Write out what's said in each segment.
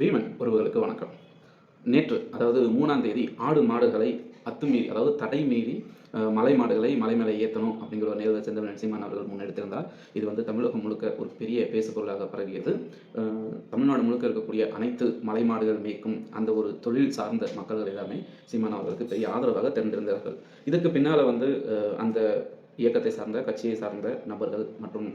வீமன் ஒருவர்களுக்கு வணக்கம். நேற்று அதாவது மூணாம் தேதி ஆடு மாடுகளை அத்துமீறி அதாவது தடை மீறி மலை மாடுகளை மலை மேலே ஏற்றணும் அப்படிங்கிற ஒரு நேரில் செந்தமிழ் நரசிம்மன் அவர்கள் முன்னெடுத்திருந்தார். இது வந்து தமிழகம் முழுக்க ஒரு பெரிய பேசுபொருளாக பரவியது. தமிழ்நாடு முழுக்க இருக்கக்கூடிய அனைத்து மலை மாடுகள் மேய்க்கும் அந்த ஒரு தொழில் சார்ந்த மக்கள்கள் எல்லாமே சீமான் அவர்களுக்கு பெரிய ஆதரவாக தெரிந்திருந்தார்கள். இதுக்கு பின்னால் வந்து அந்த இயக்கத்தை சார்ந்த கட்சியை சார்ந்த நபர்கள் மற்றும்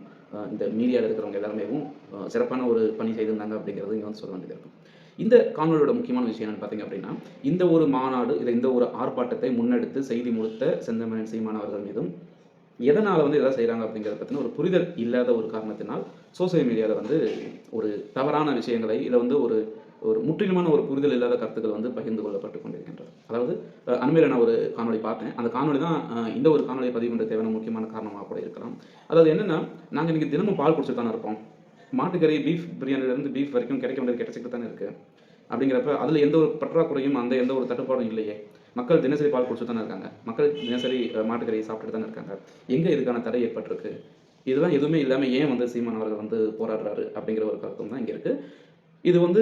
இந்த மீடியாவில் இருக்கிறவங்க எல்லாருமேவும் சிறப்பான ஒரு பணி செய்திருந்தாங்க அப்படிங்கிறது இங்கே வந்து சொல்ல வேண்டியது இருக்கும். இந்த காணொலியோட முக்கியமான விஷயம் என்னன்னு பார்த்தீங்க அப்படின்னா இந்த ஒரு மாநாடு இதை இந்த ஒரு ஆர்ப்பாட்டத்தை முன்னெடுத்து செய்தி முழுத்த செந்தமனன் சீமான் அவர்கள் மீதும் எதனால் வந்து இதெல்லாம் செய்கிறாங்க அப்படிங்கிறத பற்றின ஒரு புரிதல் இல்லாத ஒரு காரணத்தினால் சோசியல் மீடியாவில் வந்து ஒரு தவறான விஷயங்களை இதை வந்து ஒரு ஒரு முற்றிலுமான ஒரு புரிதல் இல்லாத கருத்துக்கள் வந்து பகிர்ந்து கொள்ளப்பட்டு கொண்டிருக்கின்றது. அதாவது அண்மையில் நான் ஒரு காணொளி பார்த்தேன். அந்த காணொளி தான் இந்த ஒரு காணொலியை பதிவு பண்ணுற தேவையான முக்கியமான காரணமாக கூட இருக்கலாம். அதாவது என்னென்னா நாங்கள் இன்றைக்கி தினமும் பால் குடிச்சுட்டு தானே இருப்போம். மாட்டுக்கறி பீஃப் பிரியாணிலேருந்து பீஃப் வரைக்கும் கிடைக்க வேண்டியது கிடைச்சிட்டு தானே இருக்குது அப்படிங்கிறப்ப அதில் எந்த ஒரு பற்றாக்குறையும் அந்த எந்த ஒரு தட்டுப்பாடும் இல்லையே. மக்கள் தினசரி பால் குடிச்சுட்டு தானே இருக்காங்க. மக்கள் தினசரி மாட்டுக்கறியை சாப்பிட்டுட்டு தானே இருக்காங்க. எங்கே இதுக்கான தடை ஏற்பட்டிருக்கு? இதெல்லாம் எதுவுமே இல்லாமல் ஏன் வந்து சீமான் அவர்கள் வந்து போராடுறாரு அப்படிங்கிற ஒரு கருத்தும் தான் இங்கே இருக்குது இது வந்து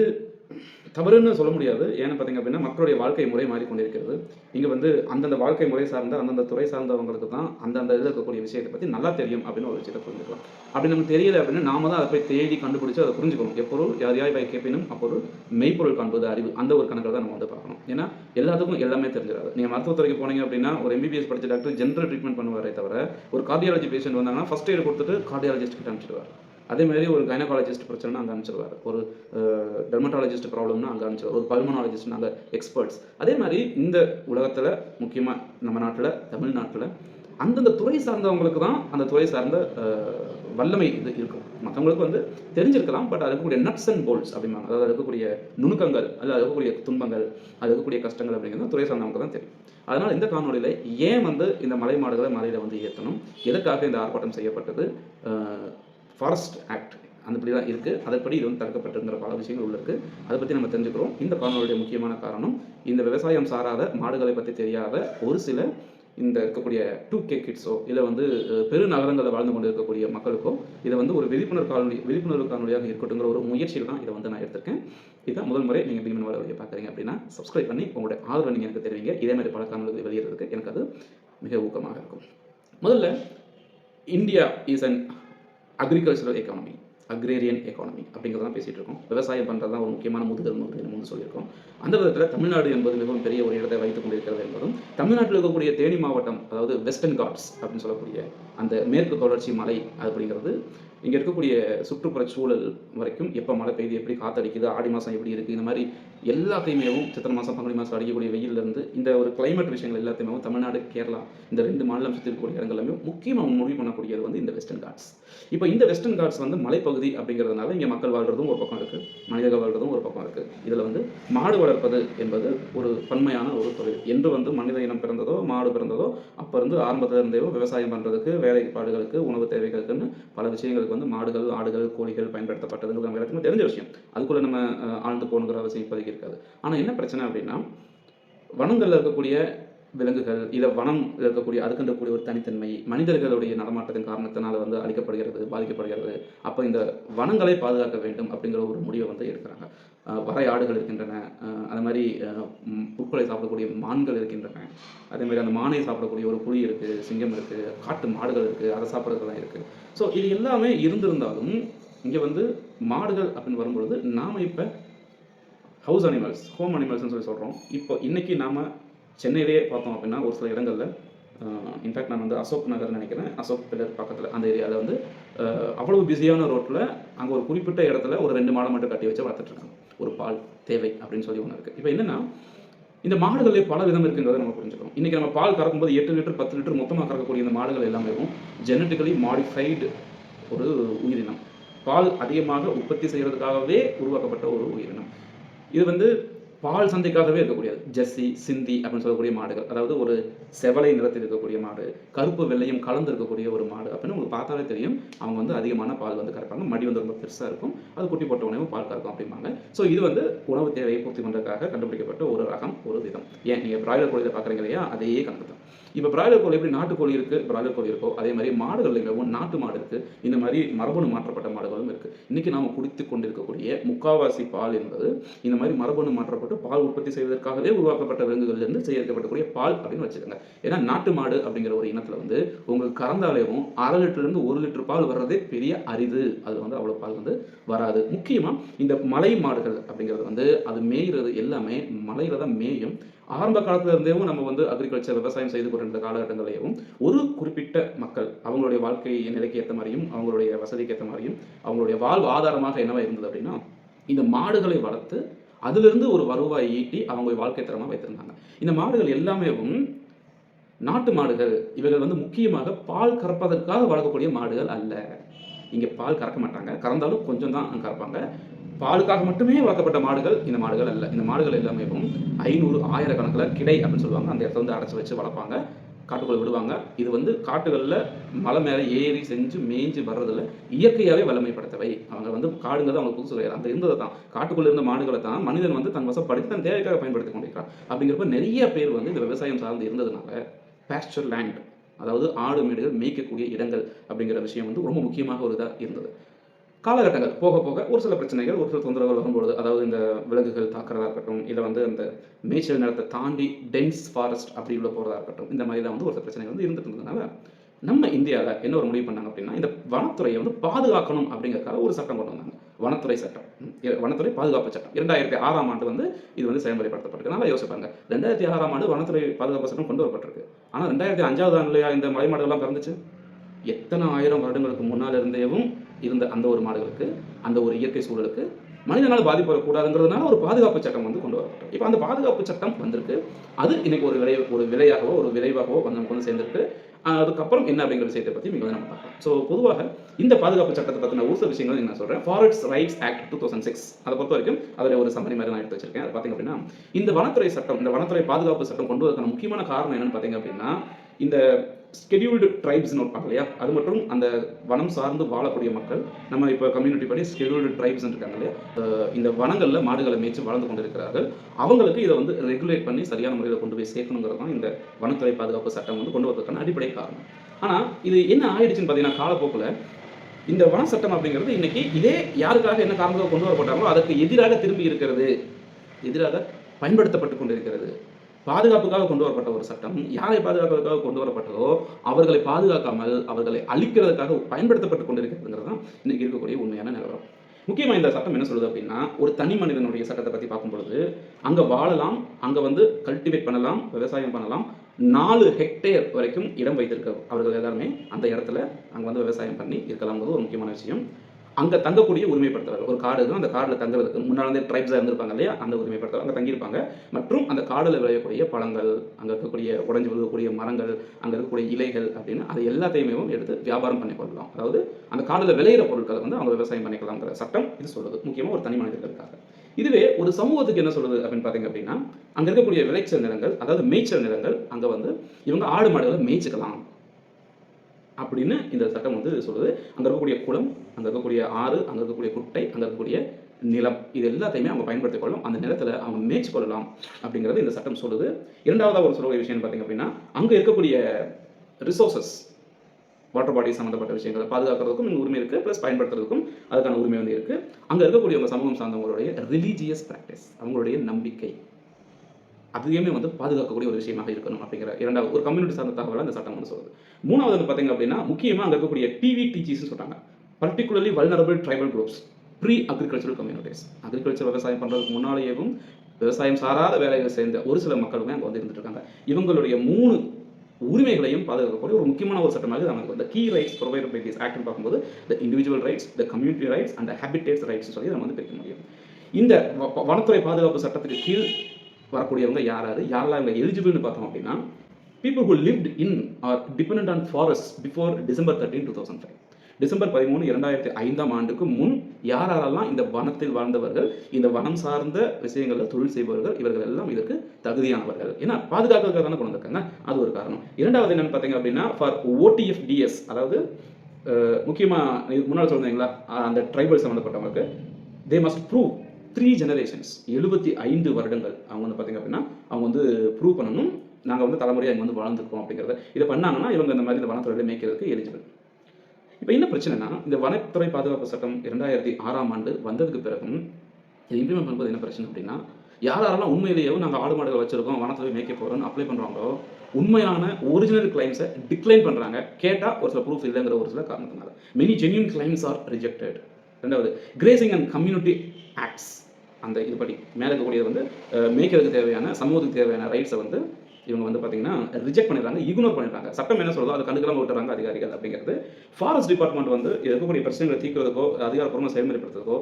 தவறுன்னு சொல்ல முடியாது. ஏன்னு பார்த்தீங்க அப்படின்னா மக்களுடைய வாழ்க்கை முறை மாறிக்கொண்டிருக்கிறது. இங்கே வந்து அந்தந்த வாழ்க்கை முறை சார்ந்த அந்தந்த துறை சார்ந்தவங்களுக்கு தான் அந்தந்த இதில் இருக்கக்கூடிய விஷயத்தை பற்றி நல்லா தெரியும் அப்படின்னு ஒரு விஷயத்தை புரிஞ்சுக்கலாம். அப்படி நமக்கு தெரியல அப்படின்னா நாம தான் அதை போய் தேடி கண்டுபிடிச்சு அதை புரிஞ்சுக்கணும். எப்பொருள் யார் யார் போய் கேட்பினும் அப்பொருள் மெய்ப்பொருள் காண்பது அறிவு. அந்த ஒரு கணக்கில் தான் நம்ம வந்து பார்க்கணும். ஏன்னா எல்லாத்துக்கும் எல்லாமே தெரிஞ்சிடாது நீங்கள் மருத்துவத்துறைக்கு போனீங்க அப்படின்னா ஒரு எம்பிபிஎஸ் படிச்ச டாக்டர் ஜென்ரல் ட்ரீட்மெண்ட் பண்ணுவாரே தவிர ஒரு கார்டியாலஜி பேஷண்ட் வந்தாங்கன்னா ஃபஸ்ட் எய்டு கொடுத்துட்டு கார்டியாலஜிஸ்ட் கிட்ட அனுப்பிச்சிடுவார். அதே மாதிரி ஒரு கைனகாலஜிஸ்ட் பிரச்சனைனா அங்கே அனுப்பிச்சிருவார். ஒரு டெர்மட்டாலஜிஸ்ட் ப்ராப்ளம்னா அங்கே அனுப்பிச்சிருவார். ஒரு பல்மனாலஜிஸ்ட் அங்கே எக்ஸ்பர்ட்ஸ் அதே மாதிரி இந்த உலகத்தில் முக்கியமாக நம்ம நாட்டில் தமிழ்நாட்டில் அந்தந்த துறை சார்ந்தவங்களுக்கு தான் அந்த துறை சார்ந்த வல்லமை இது இருக்கும். மற்றவங்களுக்கு வந்து தெரிஞ்சிருக்கலாம் பட் அது இருக்கக்கூடிய நட்ஸ் அண்ட் போல்ஸ் அப்படிம்பாங்க. அதாவது இருக்கக்கூடிய நுணுக்கங்கள் அது அது இருக்கக்கூடிய துன்பங்கள் அது இருக்கக்கூடிய கஷ்டங்கள் அப்படிங்கிறது துறை சார்ந்தவங்க தான் தெரியும். அதனால் இந்த காணொலியில் ஏன் வந்து இந்த மலை மாடுகளை மலையில் வந்து ஏற்றணும் எதற்காக இந்த ஆர்ப்பாட்டம் செய்யப்பட்டது? ஃபாரஸ்ட் ஆக்ட் அந்தபடிலாம் இருக்குது அதன்படி இது வந்து தடுக்கப்பட்டிருக்கிற பல விஷயங்கள் உள்ள இருக்குது அதை பற்றி நம்ம தெரிஞ்சுக்கிறோம். இந்த காணொலியுடைய முக்கியமான காரணம் இந்த விவசாயம் சாராத மாடுகளை பற்றி தெரியாத ஒரு சில இந்த இருக்கக்கூடிய டூ கே கிட்ஸோ இல்லை வந்து பெரு பெருநகரங்களில் வாழ்ந்து கொண்டு இருக்கக்கூடிய மக்களுக்கோ இதை வந்து ஒரு விழிப்புணர்வு காணொலி விழிப்புணர்வு காணொலியாக இருக்கட்டுங்கிற ஒரு முயற்சியில் தான் இதை வந்து நான் எடுத்திருக்கேன். இதுதான் முதல் முறை நீங்கள் பீமன் வர பார்க்குறீங்க அப்படின்னா சப்ஸ்கிரைப் பண்ணி உங்களுடைய ஆதரவை நீங்கள் எனக்கு தெரிவிங்க. இதே மாதிரி பல காணொலிகள் வெளியிடுறதுக்கு எனக்கு அது மிக ஊக்கமாக இருக்கும். முதல்ல India is and agricultural economy agrarian economy அப்படிங்கிறதான் பேசிகிட்டு இருக்கோம். விவசாயம் பண்ணுறது தான் ஒரு முக்கியமான முதுகெலும்பு அப்படின்னு வந்து சொல்லியிருக்கோம். அந்த விதத்தில் தமிழ்நாடு என்பது மிகவும் பெரிய ஒரு இடத்தை வைத்துக் கொண்டிருக்கிறது என்பதும் தமிழ்நாட்டில் இருக்கக்கூடிய தேனி மாவட்டம் அதாவது வெஸ்டர்ன் காட்ஸ் அப்படின்னு சொல்லக்கூடிய அந்த மேற்கு தொடர்ச்சி மலை அப்படிங்கிறது இங்கே இருக்கக்கூடிய சுற்றுப்புற சூழல் வரைக்கும் எப்போ மழை பெய்யுது எப்படி காத்தடிக்குது ஆடி மாதம் எப்படி இருக்குது இந்த மாதிரி எல்லாத்தையுமேவும் சித்திரை மாதம் பங்குனி மாதம் அடிக்கக்கூடிய வெயிலிருந்து இந்த ஒரு கிளைமேட் விஷயங்கள் எல்லாத்தையுமே தமிழ்நாடு கேரளா இந்த ரெண்டு மாநிலம் சுற்றி இருக்கக்கூடிய இடங்கள்லாமே முக்கியமாக முடிவு பண்ணக்கூடியது வந்து இந்த வெஸ்டர்ன் காட்ஸ் இப்போ இந்த வெஸ்டர்ன் காட்ஸ் வந்து மலைப்பகுதி அப்படிங்கிறதுனால இங்கே மக்கள் வாழ்றதும் ஒரு பக்கம் இருக்குது மனிதர்கள் வாழ்றதும் ஒரு பக்கம் இருக்குது இதில் வந்து மாடு வளர்ப்பது என்பது ஒரு பன்மையான ஒரு தொழில். என்று வந்து மனித இனம் பிறந்ததோ மாடு பிறந்ததோ அப்போ இருந்து ஆரம்பத்தில் இருந்தேயோ விவசாயம் பண்ணுறதுக்கு வேலைப்பாடுகளுக்கு உணவு தேவைகளுக்குன்னு பல விஷயங்களுக்கு வந்து மாடுகள் ஆடுகள் கோழிகள் பயன்படுத்தப்பட்டதுங்கிறது நம்ம எல்லாத்துக்குமே தெரிஞ்ச விஷயம். அதுக்குள்ளே நம்ம ஆழ்ந்து போகணுங்கிற அவசியம் இப்போதைக்கு இருக்காது. ஆனால் என்ன பிரச்சனை அப்படின்னா வனங்களில் இருக்கக்கூடிய விலங்குகள் இதை வனம் இருக்கக்கூடிய அதுக்குன்ற கூடிய ஒரு தனித்தன்மை மனிதர்களுடைய நடமாட்டத்தின் காரணத்தினால வந்து அழிக்கப்படுகிறது பாதிக்கப்படுகிறது. அப்போ இந்த வனங்களை பாதுகாக்க வேண்டும் அப்படிங்கிற ஒரு முடிவை வந்து எடுக்கிறாங்க. வரை ஆடுகள் இருக்கின்றன. அது மாதிரி புற்களை சாப்பிடக்கூடிய மான்கள் இருக்கின்றன. அதே மாதிரி அந்த மானை சாப்பிடக்கூடிய ஒரு புலி இருக்குது சிங்கம் இருக்குது காட்டு மாடுகள் இருக்குது அதை சாப்பிட்றதுலாம் இருக்குது ஸோ இது எல்லாமே இருந்திருந்தாலும் இங்கே வந்து மாடுகள் அப்படின்னு வரும்பொழுது நாம் இப்போ ஹவுஸ் அனிமல்ஸ் ஹோம் அனிமல்ஸ்னு சொல்லி சொல்கிறோம் இப்போ இன்றைக்கி நாம் சென்னையிலேயே பார்த்தோம் அப்படின்னா ஒரு சில இடங்களில் இன்ஃபேக்ட் நான் வந்து அசோக் நகர் நினைக்கிறேன். அசோக் பில்லர் பக்கத்தில் அந்த ஏரியாவில் வந்து அவ்வளவு பிஸியான ரோட்டில் அங்கே ஒரு குறிப்பிட்ட இடத்துல ஒரு ரெண்டு மாடை மட்டும் கட்டி வச்சு வளர்த்துட்ருக்காங்க ஒரு பால் தேவை அப்படின்னு சொல்லி ஒன்று இருக்குது இப்போ என்னென்னா இந்த மாடுகளே பல விதம் இருக்குங்கிறத நம்ம புரிஞ்சுக்கணும். இன்றைக்கி நம்ம பால் கறக்கும்போது எட்டு லிட்டர் பத்து லிட்டர் மொத்தமாக கறக்கக்கூடிய இந்த மாடுகள் எல்லாமே ஜெனட்டிக்கலி மாடிஃபைடு ஒரு உயிரினம். பால் அதிகமாக உற்பத்தி செய்கிறதுக்காகவே உருவாக்கப்பட்ட ஒரு உயிரினம். இது வந்து பால் சந்தைக்காகவே இருக்கக்கூடியது. ஜெர்சி சிந்தி அப்படின்னு சொல்லக்கூடிய மாடுகள். அதாவது ஒரு செவலை நிறத்தில் இருக்கக்கூடிய மாடு கருப்பு வெள்ளையும் கலந்து இருக்கக்கூடிய ஒரு மாடு அப்படின்னு உங்களுக்கு பார்த்தாலே தெரியும். அவங்க வந்து அதிகமான பால் வந்து கறப்பாங்க. மடி வந்து ரொம்ப பெருசாக இருக்கும். அது குட்டி போட்ட உணவு பால் கறக்கும் அப்படிம்பாங்க. ஸோ இது வந்து உணவு தேவையை பூர்த்தி பண்ணுறதுக்காக கண்டுபிடிக்கப்பட்ட ஒரு ரகம் ஒரு விதம். ஏன்? நீங்கள் பிராய்லர் கோழியில் பார்க்குறீங்க இல்லையா? அதையே கணக்கு தான். இப்போ பிராய்லர் கோழி எப்படி நாட்டுக்கோழி இருக்குது பிராய்லர் கோழி இருக்கோ அதே மாதிரி மாடுகள் மாடுகள்லையும் நாட்டு மாடு இருக்குது இந்த மாதிரி மரபணு மாற்றப்பட்ட மாடுகளும் இருக்குது இன்றைக்கி நாம் குடித்து கொண்டிருக்கக்கூடிய முக்காவாசி பால் என்பது இந்த மாதிரி மரபணு மாற்றப்பட்டு பால் உற்பத்தி செய்வதற்காகவே உருவாக்கப்பட்ட விலங்குகளிலிருந்து செய்யப்படக்கூடிய பால் அப்படின்னு வச்சுக்கோங்க. ஏன்னா நாட்டு மாடு அப்படிங்கிற ஒரு இனத்தில் வந்து உங்களுக்கு கறந்தாலேயும் அரை லிட்டர்லேருந்து ஒரு லிட்டர் பால் வர்றதே பெரிய அரிது. அது வந்து அவ்வளோ பால் வந்து வராது. முக்கியமாக இந்த மலை மாடுகள் அப்படிங்கிறது வந்து அது மேய்கிறது எல்லாமே மலையில் தான் மேயும். ஆரம்ப காலத்துல இருந்தேவும் நம்ம வந்து அக்ரிகல்ச்சர் விவசாயம் செய்து கொண்டிருந்த காலகட்டங்களையும் ஒரு குறிப்பிட்ட மக்கள் அவங்களுடைய வாழ்க்கை நிலைக்கு ஏற்ற மாதிரியும் அவங்களுடைய வசதிக்கு ஏற்ற மாதிரியும் அவங்களுடைய வாழ்வு ஆதாரமாக என்னவா இருந்தது அப்படின்னா இந்த மாடுகளை வளர்த்து அதிலிருந்து ஒரு வருவாய் ஈட்டி அவங்க வாழ்க்கை தரமாக வைத்திருந்தாங்க. இந்த மாடுகள் எல்லாமேவும் நாட்டு மாடுகள் இவைகள் வந்து முக்கியமாக பால் கறப்பதற்காக வளர்க்கக்கூடிய மாடுகள் அல்ல. இங்கே பால் கறக்க மாட்டாங்க. கறந்தாலும் கொஞ்சம் தான் கறப்பாங்க. பாலுக்காக மட்டுமே வளர்க்கப்பட்ட மாடுகள் இந்த மாடுகள் அல்ல. இந்த மாடுகள் எல்லாமே ஐநூறு ஆயிரக்கணக்கில் கிடை அப்படின்னு சொல்லுவாங்க. அந்த இடத்த வந்து அடைச்சி வச்சு வளர்ப்பாங்க. காட்டுக்குள்ள விடுவாங்க. இது வந்து காட்டுகளில் மலை மேலே ஏறி செஞ்சு மேய்ஞ்சு வர்றதில் இயற்கையாகவே வல்லமைப்படுத்தவை அவங்க வந்து காடுங்கிறது அவங்க புதுசு கிடையாது. அந்த இருந்ததை தான். காட்டுக்குள்ளே இருந்த மாடுகளை தான் மனிதன் வந்து தன் வசப்படுத்தி தன் தேவைக்காக பயன்படுத்தி கொண்டிருக்கிறான். அப்படிங்கிறப்ப நிறைய பேர் வந்து இந்த விவசாயம் சார்ந்து இருந்ததுனால பேஸ்டர் லேண்ட் அதாவது ஆடு மேடுகள் மேய்க்கக்கூடிய இடங்கள் அப்படிங்கிற விஷயம் வந்து ரொம்ப முக்கியமாக ஒரு இதாக இருந்தது. காலகட்டங்கள் போக போக ஒரு சில பிரச்சனைகள் ஒரு சில தொந்தரவுகள் வரும்பொழுது அதாவது இந்த விலங்குகள் தாக்குறதா இருக்கட்டும் இல்லை வந்து அந்த மேய்ச்சல் நிலத்தை தாண்டி டென்ஸ் ஃபாரஸ்ட் அப்படி உள்ள போகிறதா இருக்கட்டும் இந்த மாதிரிலாம் வந்து ஒரு சில பிரச்சனைகள் வந்து இருந்துட்டு இருந்ததுனால நம்ம இந்தியாவில் என்ன ஒரு முடிவு பண்ணாங்க அப்படின்னா இந்த வனத்துறையை வந்து பாதுகாக்கணும் அப்படிங்கறதுக்காக ஒரு சட்டம் கொண்டு வந்தாங்க. வனத்துறை சட்டம். வனத்துறை பாதுகாப்பு சட்டம். இரண்டாயிரத்தி ஆறாம் ஆண்டு வந்து இது வந்து செயல்முறைப்படுத்தப்பட்டிருக்கு. நல்லா யோசிப்பாங்க ரெண்டாயிரத்தி ஆறாம் ஆண்டு வனத்துறை பாதுகாப்பு சட்டம் கொண்டு வரப்பட்டிருக்கு. ஆனால் ரெண்டாயிரத்தி அஞ்சாவது ஆண்டுலையா இந்த மலைமாடுகள்லாம் பிறந்துச்சு? எத்தனை ஆயிரம் வருடங்களுக்கு முன்னால் இருந்தேவும் இருந்த அந்த ஒரு மாடுகளுக்கு அந்த ஒரு இயற்கை சூழலுக்கு மனிதனால் பாதிப்பு வரக்கூடாதுங்கிறதுனால ஒரு பாதுகாப்பு சட்டம் வந்து கொண்டு வரப்பட்டது. இப்போ அந்த பாதுகாப்பு சட்டம் வந்திருக்கு. அது இன்னைக்கு ஒரு விளை ஒரு விலையாகவோ ஒரு விளைவாகவோ வந்து நமக்கு வந்து சேர்ந்திருக்கு. அதுக்கப்புறம் என்ன அப்படிங்கிற விஷயத்தை பற்றி மிக நம்ம பார்க்கலாம். ஸோ பொதுவாக இந்த பாதுகாப்பு சட்டத்தை பற்றின ஒரு சில விஷயங்கள் நான் சொல்கிறேன் forest rights act two thousand six அதை பொறுத்த வரைக்கும் அதில் ஒரு சம்பனி மாதிரி நான் எடுத்து வச்சிருக்கேன். அது பார்த்தீங்க அப்படின்னா இந்த வனத்துறை சட்டம் இந்த வனத்துறை பாதுகாப்பு சட்டம் கொண்டு வரதுக்கான முக்கியமான காரணம் என்னன்னு பார்த்தீங்க அப்படின்னா இந்த ஸ்கெடியூல்டு ட்ரைப்ஸ்னு இருப்பாங்க இல்லையா? அது மற்றும் அந்த வனம் சார்ந்து வாழக்கூடிய மக்கள் நம்ம இப்போ கம்யூனிட்டி படி ஸ்கெடியூல்டு ட்ரைப்ஸ் இருக்காங்க இல்லையா? இந்த வனங்களில் மாடுகளை மேய்ச்சி வளர்ந்து கொண்டிருக்கிறார்கள். அவங்களுக்கு இதை வந்து ரெகுலேட் பண்ணி சரியான முறையில் கொண்டு போய் சேர்க்கணுங்கிறது தான் இந்த வனத்துறை பாதுகாப்பு சட்டம் வந்து கொண்டு வரதுக்கான அடிப்படை காரணம். ஆனால் இது என்ன ஆயிடுச்சுன்னு பார்த்தீங்கன்னா காலப்போக்கில் இந்த வன சட்டம் அப்படிங்கிறது இன்னைக்கு இதே யாருக்காக என்ன காரணமாக கொண்டு வரப்பட்டாங்களோ அதற்கு எதிராக திரும்பி இருக்கிறது எதிராக பயன்படுத்தப்பட்டு கொண்டிருக்கிறது. பாதுகாப்புக்காக கொண்டு வரப்பட்ட ஒரு சட்டம் யாரை பாதுகாப்பதற்காக கொண்டு வரப்பட்டதோ அவர்களை பாதுகாக்காமல் அவர்களை அழிக்கிறதுக்காக பயன்படுத்தப்பட்டு கொண்டிருக்கிறதுங்கிறது தான் இன்னைக்கு இருக்கக்கூடிய உண்மையான நிலவரம். முக்கியமாக இந்த சட்டம் என்ன சொல்லுது அப்படின்னா ஒரு தனி மனிதனுடைய சட்டத்தை பற்றி பார்க்கும் பொழுது அங்கே வாழலாம் அங்கே வந்து கல்டிவேட் பண்ணலாம் விவசாயம் பண்ணலாம் நாலு ஹெக்டேர் வரைக்கும் இடம் வைத்திருக்க அவர்கள் எல்லாருமே அந்த இடத்துல அங்கே வந்து விவசாயம் பண்ணி இருக்கலாம்ங்கிறது ஒரு முக்கியமான விஷயம். அங்கே தங்கக்கூடிய உரிமைப்படுத்துறாரு ஒரு காடு இருக்கும் அந்த காடில் தங்குறதுக்கு முன்னால் வந்து ட்ரைப்ஸாக இருந்திருப்பாங்க இல்லையா? அந்த உரிமைப்படுத்துறாரு அங்கே தங்கியிருப்பாங்க. மற்றும் அந்த காடில் விளையக்கூடிய பழங்கள் அங்கே இருக்கக்கூடிய உடஞ்சி விழுகக்கூடிய மரங்கள் அங்கே இருக்கக்கூடிய இலைகள் அப்படின்னு அது எல்லாத்தையுமே எடுத்து வியாபாரம் பண்ணி கொள்ளலாம். அதாவது அந்த காடுல விளையிற பொருட்களை வந்து அவங்க விவசாயம் பண்ணிக்கலாங்கிற சட்டம் இது சொல்லுது முக்கியமாக ஒரு தனி மனிதர்களுக்காக. இதுவே ஒரு சமூகத்துக்கு என்ன சொல்லுது அப்படின்னு பார்த்தீங்க அப்படின்னா அங்கே இருக்கக்கூடிய விளைச்சல் நிலங்கள் அதாவது மேய்ச்சல் நிலங்கள் அங்கே வந்து இவங்க ஆடு மாடுகளை மேய்ச்சிக்கலாம் அப்படின்னு இந்த சட்டம் வந்து சொல்லுது அங்கே இருக்கக்கூடிய குளம் அங்கே இருக்கக்கூடிய ஆறு அங்கே இருக்கக்கூடிய குட்டை அங்கே இருக்கக்கூடிய நிலம். இது எல்லாத்தையுமே அவங்க பயன்படுத்திக் கொள்ளலாம் அந்த நிலத்தில் அவங்க மேய்ச்சி கொள்ளலாம் அப்படிங்கிறது இந்த சட்டம் சொல்லுது. இரண்டாவதாக ஒரு சொல்லக்கூடிய விஷயம் பார்த்தீங்க அப்படின்னா அங்கே இருக்கக்கூடிய ரிசோர்சஸ் வாட்டர் பாடி சம்மந்தப்பட்ட விஷயங்களை பாதுகாக்கிறதுக்கும் இங்கே உரிமை இருக்குது ப்ளஸ் பயன்படுத்துறதுக்கும் அதுக்கான உரிமை வந்து இருக்குது அங்கே இருக்கக்கூடியவங்க சமூகம் சார்ந்தவங்களுடைய ரிலீஜியஸ் ப்ராக்டிஸ் அவங்களுடைய நம்பிக்கை அதையுமே வந்து பாதுகாக்கக்கூடிய ஒரு விஷயமாக இருக்கணும் அப்படிங்கிற இரண்டாவது ஒரு கம்யூனிட்டி சார்ந்த தகவலாக அந்த சட்டம் வந்து சொல்லுது. மூணாவது வந்து பார்த்தீங்க அப்படின்னா முக்கியமாக அங்கே இருக்கக்கூடிய டிவி டீச்சர்ஸ்னு சொல்கிறாங்க particularly vulnerable tribal groups pre agricultural communities agriculture விவசாயம் பண்ணுறதுக்கு முன்னாலேயும் விவசாயம் சாராத வேலைகள் சேர்ந்த ஒரு சில மக்களுமே அங்கே வந்து இருந்துட்டு இருக்காங்க இவங்களுடைய மூணு உரிமைகளையும் பாதுகாக்கக்கூடிய ஒரு முக்கியமான ஒரு சட்டமாக இது நமக்கு இந்த key rights provide by this act பார்க்கும்போது the individual rights the community rights and habitats rights சொல்லி நம்ம வந்து பிரிக்க முடியும். இந்த வ- வனத்துறை பாதுகாப்பு சட்டத்துக்கு கீழ் வரக்கூடியவங்க யாராவது யாரெல்லாம் இவங்க எலிஜிபிள்னு பார்த்தோம் அப்படின்னா people who lived in or depend on forest before December thirteen two thousand five December பதிமூணு இரண்டாயிரத்தி ஐந்தாம் ஆண்டுக்கு முன் யார் யாரெல்லாம் இந்த வனத்தில் வாழ்ந்தவர்கள் இந்த வனம் சார்ந்த விஷயங்களில் தொழில் செய்பவர்கள் இவர்கள் எல்லாம் இதற்கு தகுதியானவர்கள். ஏன்னா பாதுகாக்கிறதுக்காக தானே கொண்டு வந்திருக்காங்க. அது ஒரு காரணம். இரண்டாவது என்னன்னு பார்த்தீங்க அப்படின்னா ஃபார் ஓடிஎஃப் டிஎஸ் அதாவது முக்கியமாக முன்னால் சொல்றீங்களா அந்த tribal சம்மந்தப்பட்டவங்களுக்கு they must prove three generations எழுபத்தி ஐந்து வருடங்கள். அவங்க வந்து பார்த்தீங்க அப்படின்னா அவங்க வந்து ப்ரூவ் பண்ணணும். நாங்கள் வந்து தலைமுறையாக இங்கே வந்து வாழ்ந்துருக்கோம் அப்படிங்கிறத. இதை பண்ணாங்கன்னா இவங்க இந்த மாதிரி இந்த வனத்துறையில் மேய்க்கிறதுக்கு எலிஜிபிள் இப்போ என்ன பிரச்சனைனா இந்த வனத்துறை பாதுகாப்பு சட்டம் இரண்டாயிரத்தி ஆறாம் ஆண்டு வந்ததுக்கு பிறகும் இது இம்ப்ளிமெண்ட் பண்ணும்போது என்ன பிரச்சனை அப்படின்னா யார் யாரெல்லாம் உண்மையிலேயே நாங்கள் ஆடு மாடுகள் வச்சிருக்கோம் வனத்துறை மேய்க்க போகிறோம்னு அப்ளை பண்ணுறாங்களோ உண்மையான ஒரிஜினல் கிளைம்ஸை டிக்ளைன் பண்ணுறாங்க கேட்டால் ஒரு சில ப்ரூஃப் இல்லைங்கிற ஒரு சில காரணத்தினால. Many genuine claims are rejected ரெண்டாவது கிரேசிங் அண்ட் கம்யூனிட்டி ஆக்ட்ஸ் அந்த இதுபடி மேலே இருக்கக்கூடியது வந்து மேய்க்கிறதுக்கு தேவையான சமூகத்துக்கு தேவையான ரைட்ஸை வந்து இவங்க வந்து பார்த்தீங்கன்னா ரிஜெக்ட் பண்ணிடுறாங்க இக்னோர் பண்ணிடுறாங்க சட்டம் என்ன சொல்றதோ அதை கண்டுக்காம விட்டுறாங்க அதிகாரிகள் அப்படிங்கிறது. ஃபாரஸ்ட் டிபார்ட்மெண்ட் வந்து இருக்கக்கூடிய பிரச்சனைகளை தீர்க்கிறதுக்கோ அதிகாரப்பூர்வமாக செயல்முறைப்படுத்துறதுக்கோ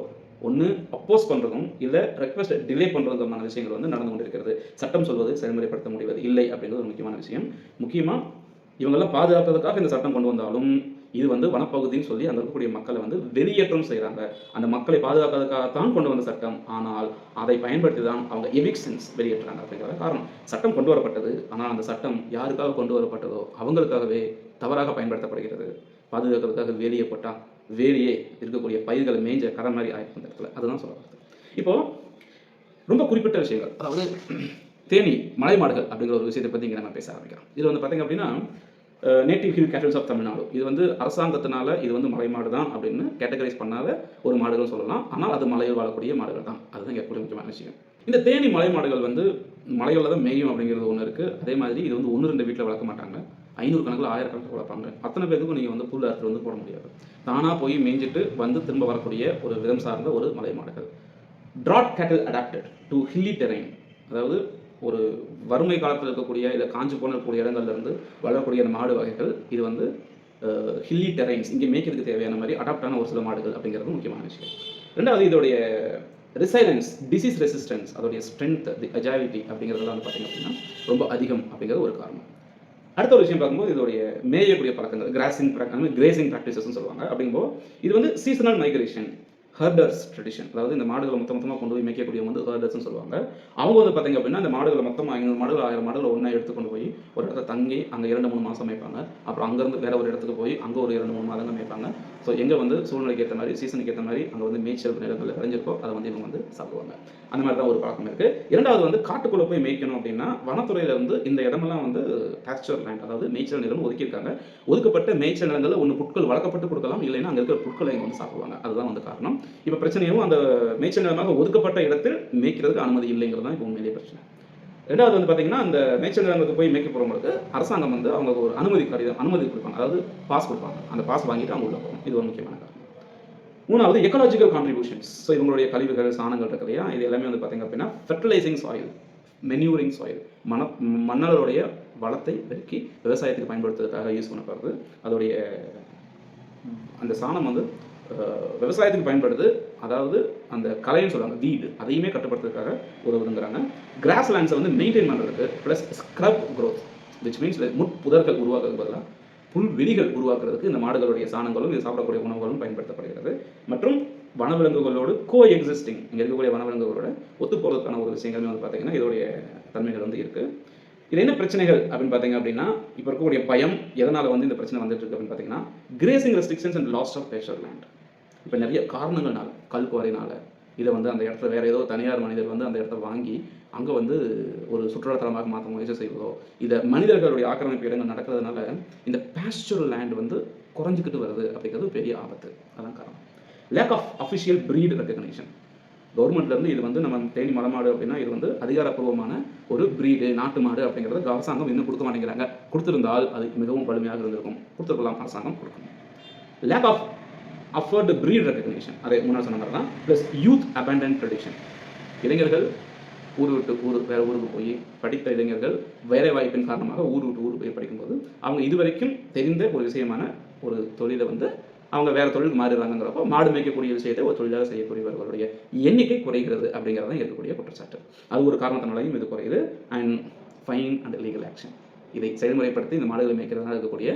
ஒன்று அப்போஸ் பண்ணுறதும் இல்லை ரெக்வஸ்ட் டிலே பண்ணுறதுமான விஷயங்கள் வந்து நடந்து கொண்டிருக்கிறது. சட்டம் சொல்வது செயல்முறைப்படுத்த முடிவது இல்லை அப்படிங்கிறது ஒரு முக்கியமான விஷயம். முக்கியமாக இவங்கெல்லாம் பாதுகாக்கிறதுக்காக இந்த சட்டம் கொண்டு வந்தாலும் இது வந்து வனப்பகுதின்னு சொல்லி அங்கே இருக்கக்கூடிய மக்களை வந்து வெளியேற்றம் செய்கிறாங்க அந்த மக்களை பாதுகாக்கிறதுக்காகத்தான் கொண்டு வந்த சட்டம். ஆனால் அதை பயன்படுத்தி தான் அவங்க எவிக்ஷன்ஸ் வெளியேற்றுறாங்க அப்படிங்கிற காரணம். சட்டம் கொண்டு வரப்பட்டது. ஆனால் அந்த சட்டம் யாருக்காக கொண்டு வரப்பட்டதோ அவங்களுக்காகவே தவறாக பயன்படுத்தப்படுகிறது. பாதுகாக்கிறதுக்காக வேலியை போட்டால் வேலியே இருக்கக்கூடிய பயிர்களை மேய்ஞ்ச கதை மாதிரி ஆயிருக்கு இந்த இடத்துல. அதுதான் சொல்ல வருது ரொம்ப குறிப்பிட்ட விஷயங்கள். அதாவது தேனி மலை மாடுகள் அப்படிங்கிற ஒரு விஷயத்தை பற்றி இங்கே நம்ம பேச ஆரம்பிக்கிறோம். இது வந்து பார்த்திங்க அப்படின்னா native hill cattles of Tamil Nadu. இது வந்து அரசாங்கத்தினால இது வந்து மலை மாடு தான் அப்படின்னு கேட்டகரைஸ் பண்ணாத ஒரு மாடுகள் சொல்லலாம். ஆனால் அது மலையில் வாழக்கூடிய மாடுகள் தான். அதுதான் கேட்கக்கூடிய முக்கியமான விஷயம். இந்த தேனி மலை மாடுகள் வந்து மலைகளில் தான் மேயும் அப்படிங்கிறது ஒன்று இருக்குது அதே மாதிரி இது வந்து ஒன்று ரெண்டு வீட்டில் வளர்க்க மாட்டாங்க. ஐநூறு கணக்கில் ஆயிரக்கணக்கில் வளர்ப்பாங்க. அத்தனை பேருக்கும் நீங்கள் வந்து புல் அறுத்து வந்து போட முடியாது. தானாக போய் மேய்ஞ்சிட்டு வந்து திரும்ப வரக்கூடிய ஒரு விதம் சார்ந்த ஒரு மலை மாடுகள். ட்ராட் கேட்டல் அடாப்டட் டு ஹில்லி டெரைன் அதாவது ஒரு வறுமை காலத்தில் இருக்கக்கூடிய இல்லை காஞ்சு போன இருக்கக்கூடிய வளரக்கூடிய அந்த மாடு வகைகள் இது வந்து ஹில்லி டெரைன்ஸ் இங்கே மேய்க்கிறதுக்கு தேவையான மாதிரி அடாப்டான ஒரு சில மாடுகள் அப்படிங்கிறது முக்கியமான விஷயம். ரெண்டாவது இதோடைய ரிசைலன்ஸ் டிசீஸ் ரெசிஸ்டன்ஸ் அதோடைய ஸ்ட்ரென்த் தி அஜாலிட்டி அப்படிங்கிறதுலாம் வந்து பார்த்தீங்க அப்படின்னா ரொம்ப அதிகம் அப்படிங்கிறது ஒரு காரணம். அடுத்த ஒரு விஷயம் பார்க்கும்போது இதோடைய மேயக்கூடிய பழக்கங்கள் கிராசிங் கிரேசிங் ப்ராக்டிசஸ்னு சொல்லுவாங்க. அப்படிங்கும்போது இது வந்து சீசனல் மைக்ரேஷன் ஹர்டர்ஸ் ட்ரெடிஷன் அதாவது இந்த மாடுகளை மொத்த மொத்தமாக கொண்டு போய் மேய்க்கக்கூடியவங்க வந்து ஹர்டர்ஸ்னு சொல்லுவாங்க. அவங்க வந்து பார்த்தீங்க அப்படின்னா இந்த மாடுகளை மொத்தமாக ஐநூறு மாடுகள் ஆயிரம் மாடுகளை ஒன்றா எடுத்து கொண்டு போய் ஒரு இடத்துல தங்கி அங்கே இரண்டு மூணு மாதம் மேய்ப்பாங்க. அப்புறம் அங்கேருந்து வேற ஒரு இடத்துக்கு போய் அங்கே ஒரு இரண்டு மூணு மாதங்கள் மேய்ப்பாங்க. ஸோ எங்கே வந்து சூழ்நிலைக்கு ஏற்ற மாதிரி சீசனுக்கு ஏற்ற மாதிரி அங்கே வந்து மேய்ச்சல் நிலங்களில் விளைஞ்சிருக்கோ அதை வந்து இவங்க வந்து சாப்பிடுவாங்க. அந்த மாதிரி தான் ஒரு பழக்கம் இருக்குது இரண்டாவது வந்து காட்டுக்குள்ளே போய் மேய்க்கணும் அப்படின்னா வனத்துறையிலிருந்து இந்த இடமெல்லாம் வந்து பாஸ்டர் லேண்ட் அதாவது மேய்ச்சல் நிலம் ஒதுக்கியிருக்காங்க. ஒதுக்கப்பட்ட மேய்ச்சல் நிலங்களில் ஒன்று புட்கள் வளர்க்கப்பட்டு கொடுக்கலாம் இல்லைன்னா அங்கே இருக்கிற புட்களை இங்கே வந்து சாப்பிடுவாங்க. அதுதான் வந்து காரணம். இப்போ பிரச்சனையும் அந்த மேய்ச்சல் நிலமாக ஒதுக்கப்பட்ட இடத்தில் மேய்க்கிறதுக்கு அனுமதி இல்லைங்கிறது தான் இப்போ உண்மையிலேயே பிரச்சனை. ரெண்டாவது வந்து பார்த்தீங்கன்னா அந்த மேய்ச்சல் நிலங்களுக்கு போய் மேய்க்க போகிறவங்களுக்கு அரசாங்கம் வந்து அவங்க ஒரு அனுமதி கடிதம் அனுமதி கொடுப்பாங்க. அதாவது பாஸ் கொடுப்பாங்க. அந்த பாஸ் வாங்கிட்டு அவங்க உள்ள போகணும். இது ஒரு முக்கியமான காரணம். மூணாவது எக்கலாஜிக்கல் கான்ட்ரிபியூஷன்ஸ் ஸோ இவங்களுடைய கழிவுகள் சாணங்கள் இருக்கு இல்லையா? இது எல்லாமே வந்து பார்த்தீங்க அப்படின்னா ஃபெர்டிலைசிங் சாயில் மென்யூரிங் சாயில் மண மன்னர்களுடைய வளத்தை பெருக்கி விவசாயத்துக்கு பயன்படுத்துறதுக்காக யூஸ் பண்ணப்படுறது. அதோடைய அந்த சாணம் வந்து விவசாயத்துக்கு பயன்படுது. அதாவது அந்த கலைன்னு சொல்லுவாங்க வீடு. அதையுமே கட்டுப்படுத்துறதுக்காக உதவுதுங்கிறாங்க. கிராஸ் லேண்ட்ஸை வந்து மெயின்டைன் பண்ணுறதுக்கு plus scrub growth which means முட்புதர்கள் உருவாக்குறதுக்கு பதிலாக புல்வெளிகள் உருவாக்குறதுக்கு இந்த மாடுகளுடைய சாணங்களும் இது சாப்பிடக்கூடிய உணவுகளும் பயன்படுத்தப்படுகிறது. மற்றும் வனவிலங்குகளோடு கோ எக்ஸிஸ்டிங் இங்கே இருக்கக்கூடிய வனவிலங்குகளோட ஒத்து போகிறதுக்கான ஒரு விஷயங்களுமே வந்து பார்த்தீங்கன்னா இதோடைய தன்மைகள் வந்து இருக்குது இது என்ன பிரச்சனைகள் அப்படின்னு பார்த்தீங்க அப்படின்னா இப்போ இருக்கக்கூடிய பயம் எதனால் வந்து இந்த பிரச்சனை வந்துட்டு இருக்கு அப்படின்னு பார்த்தீங்கன்னா grazing restrictions and loss of pasture land இப்போ நிறைய காரணங்கள்னால கல்குவாரினால இதை வந்து அந்த இடத்துல வேற ஏதோ தனியார் மனிதர் வந்து அந்த இடத்த வாங்கி அங்கே வந்து ஒரு சுற்றுலாத்தலமாக மாற்ற முயற்சி செய்வதோ இதை மனிதர்களுடைய ஆக்கிரமிப்பு இடங்கள் நடக்கிறதுனால இந்த பேஸ்சுரல் லேண்ட் வந்து குறைஞ்சிக்கிட்டு வருது அப்படிங்கிறது பெரிய ஆபத்து. அதான் காரணம். Lack of official breed recognition கவர்மெண்ட்லேருந்து இது வந்து நம்ம தேனி மலமாடு அப்படின்னா இது வந்து அதிகாரப்பூர்வமான ஒரு பிரீடு நாட்டு மாடு அப்படிங்கிறத அரசாங்கம் இன்னும் கொடுக்க மாட்டேங்கிறாங்க. கொடுத்துருந்தால் அது மிகவும் வலிமையாக இருந்திருக்கும். கொடுத்துருக்கலாம் அரசாங்கம் கொடுக்கணும். Lack of afford breed recognition அதே முன்னாடி சொன்ன மாதிரி தான் ப்ளஸ் யூத் அபேண்டன்ட் ட்ரெடிஷன் இளைஞர்கள் ஊர் விட்டு ஊர் வேறு ஊருக்கு போய் படித்த இளைஞர்கள் வேலை வாய்ப்பின் காரணமாக ஊர் விட்டு ஊர் போய் படிக்கும்போது அவங்க இதுவரைக்கும் தெரிந்த ஒரு விஷயமான ஒரு தொழிலை வந்து அவங்க வேறு தொழிலுக்கு மாறிடுறாங்கிறப்போ மாடு மேய்க்கக்கூடிய விஷயத்தை ஒரு தொழிலாக செய்யக்கூடியவர்களுடைய எண்ணிக்கை குறைகிறது அப்படிங்கிறது தான் இருக்கக்கூடிய குற்றச்சாட்டு. அது ஒரு காரணத்தினாலையும் இது குறையுது. And fine and legal action இதை செயல்முறைப்படுத்தி இந்த மாடுகளை மேய்க்கிறதுனால இருக்கக்கூடிய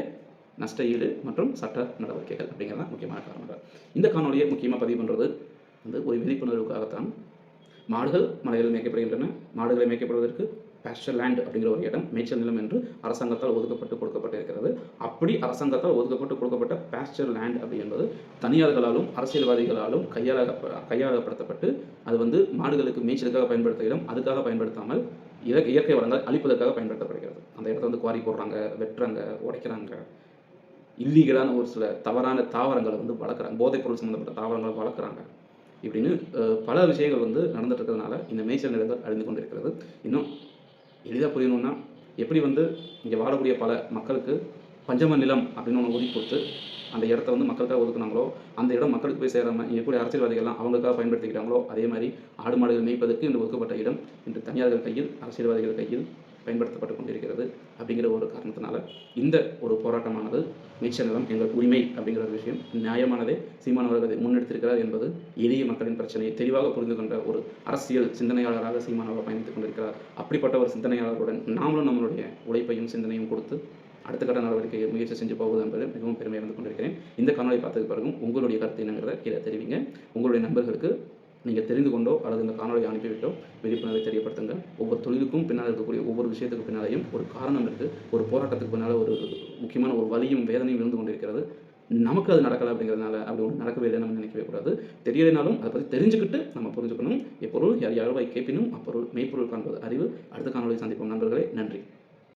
நஷ்ட ஈடு மற்றும் சட்ட நடவடிக்கைகள் அப்படிங்கிறது தான் முக்கியமான காரணங்கள். இந்த காணொலியை முக்கியமாக பதிவு பண்ணுறது வந்து ஒரு விழிப்புணர்வுக்காகத்தான். மாடுகள் மலையில் மேய்க்கப்படுகின்றன. மாடுகளை மேய்க்கப்படுவதற்கு பேஸ்டர் லேண்ட் அப்படிங்கிற ஒரு இடம் மேய்ச்சல் நிலம் என்று அரசாங்கத்தால் ஒதுக்கப்பட்டு கொடுக்கப்பட்டிருக்கிறது. அப்படி அரசாங்கத்தால் ஒதுக்கப்பட்டு கொடுக்கப்பட்ட பேஸ்டர் லேண்ட் அப்படி என்பது தனியார்களாலும் அரசியல்வாதிகளாலும் கையாள கையாளப்படுத்தப்பட்டு அது வந்து மாடுகளுக்கு மேய்ச்சலுக்காக பயன்படுத்த இடம் அதுக்காக பயன்படுத்தாமல் இயற்கை இயற்கை வளங்களை அழிப்பதற்காக பயன்படுத்தப்படுகிறது. அந்த இடத்த வந்து குவாரி போடுறாங்க வெட்டுறாங்க உடைக்கிறாங்க. இல்லீகலான ஒரு சில தவறான தாவரங்களை வந்து வளர்க்குறாங்க. போதைப்பொருள் சம்மந்தப்பட்ட தாவரங்களை வளர்க்குறாங்க. இப்படின்னு பல விஷயங்கள் வந்து நடந்துட்டு இருக்கிறதுனால இந்த மேய்ச்சல் நிலங்கள் அழிந்து கொண்டிருக்கிறது. இன்னும் எளிதாக புரியணும்னா எப்படி வந்து இங்கே வாழக்கூடிய பல மக்களுக்கு பஞ்சம நிலம் அப்படின்னு ஒன்று ஒதுக்கி கொடுத்து அந்த இடத்த வந்து மக்களுக்காக ஒதுக்குனாங்களோ அந்த இடம் மக்களுக்கு போய் சேராமல் எப்படி அரசியல்வாதிகள்லாம் அவங்களுக்காக பயன்படுத்திக்கிறாங்களோ அதே மாதிரி ஆடு மாடுகள் மேய்ப்பதற்கு இந்த ஒதுக்கப்பட்ட இடம் இன்று தனியார்கள் கையில் அரசியல்வாதிகள் கையில் பயன்படுத்தப்பட்டு கொண்டிருக்கிறது அப்படிங்கிற ஒரு காரணத்தினால இந்த ஒரு போராட்டமானது மேய்ச்சல் நிலம் எங்கள் உரிமை அப்படிங்கிற ஒரு விஷயம் நியாயமானதே சீமானவர்கள் அதை முன்னெடுத்திருக்கிறார் என்பது எளிய மக்களின் பிரச்சனையை தெளிவாக புரிந்து கொண்ட ஒரு அரசியல் சிந்தனையாளராக சீமானவர் பயணித்துக் கொண்டிருக்கிறார். அப்படிப்பட்ட ஒரு சிந்தனையாளருடன் நாமளும் நம்மளுடைய உழைப்பையும் சிந்தனையும் கொடுத்து அடுத்த கட்ட நடவடிக்கையை முயற்சி செஞ்சு போவது என்பது மிகவும் பெருமை வந்து கொண்டிருக்கிறேன். இந்த காணொலி பார்த்ததுக்கு பிறகும் உங்களுடைய கருத்து என்னங்கிறத கீழே தெரிவிங்க. உங்களுடைய நண்பர்களுக்கு நீங்கள் தெரிந்து கொண்டோ அல்லது இந்த காணொலியை அனுப்பிவிட்டோ விழிப்புணர்வை தெரியப்படுத்துங்கள். ஒவ்வொரு தொழிலுக்கும் பின்னால் இருக்கக்கூடிய ஒவ்வொரு விஷயத்துக்கு பின்னாலையும் ஒரு காரணம் இருக்குது. ஒரு போராட்டத்துக்கு பின்னால் ஒரு முக்கியமான ஒரு வலியும் வேதனையும் இருந்து கொண்டிருக்கிறது. நமக்கு அது நடக்கலை அப்படிங்கிறதுனால அப்படி ஒன்று நடக்கவே இல்லை நம்ம நினைக்கவே கூடாது. தெரியலைனாலும் அதை பற்றி தெரிஞ்சுக்கிட்டு நம்ம புரிஞ்சுக்கணும். எப்பொருள் யார் யாழ்வாய் கேட்பினும் அப்பொருள் மெய்ப்பொருள் காண்பது அறிவு. அடுத்த காணொலியை சந்திப்போம். நண்பர்களே நன்றி.